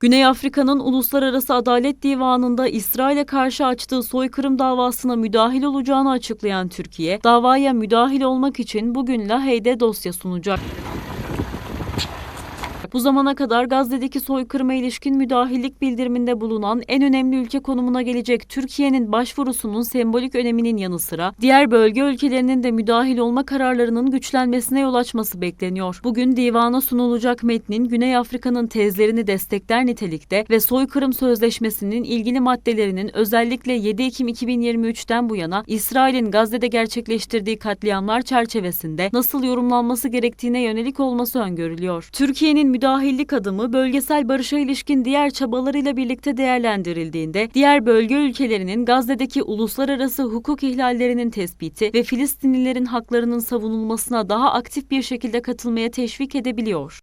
Güney Afrika'nın Uluslararası Adalet Divanı'nda İsrail'e karşı açtığı soykırım davasına müdahil olacağını açıklayan Türkiye, davaya müdahil olmak için bugün Lahey'de dosya sunacak. Bu zamana kadar Gazze'deki soykırıma ilişkin müdahillik bildiriminde bulunan en önemli ülke konumuna gelecek Türkiye'nin başvurusunun sembolik öneminin yanı sıra diğer bölge ülkelerinin de müdahil olma kararlarının güçlenmesine yol açması bekleniyor. Bugün divana sunulacak metnin Güney Afrika'nın tezlerini destekler nitelikte ve soykırım sözleşmesinin ilgili maddelerinin özellikle 7 Ekim 2023'ten bu yana İsrail'in Gazze'de gerçekleştirdiği katliamlar çerçevesinde nasıl yorumlanması gerektiğine yönelik olması öngörülüyor. Türkiye'nin müdahillik adımı bölgesel barışa ilişkin diğer çabalarıyla birlikte değerlendirildiğinde diğer bölge ülkelerinin Gazze'deki uluslararası hukuk ihlallerinin tespiti ve Filistinlilerin haklarının savunulmasına daha aktif bir şekilde katılmaya teşvik edebiliyor.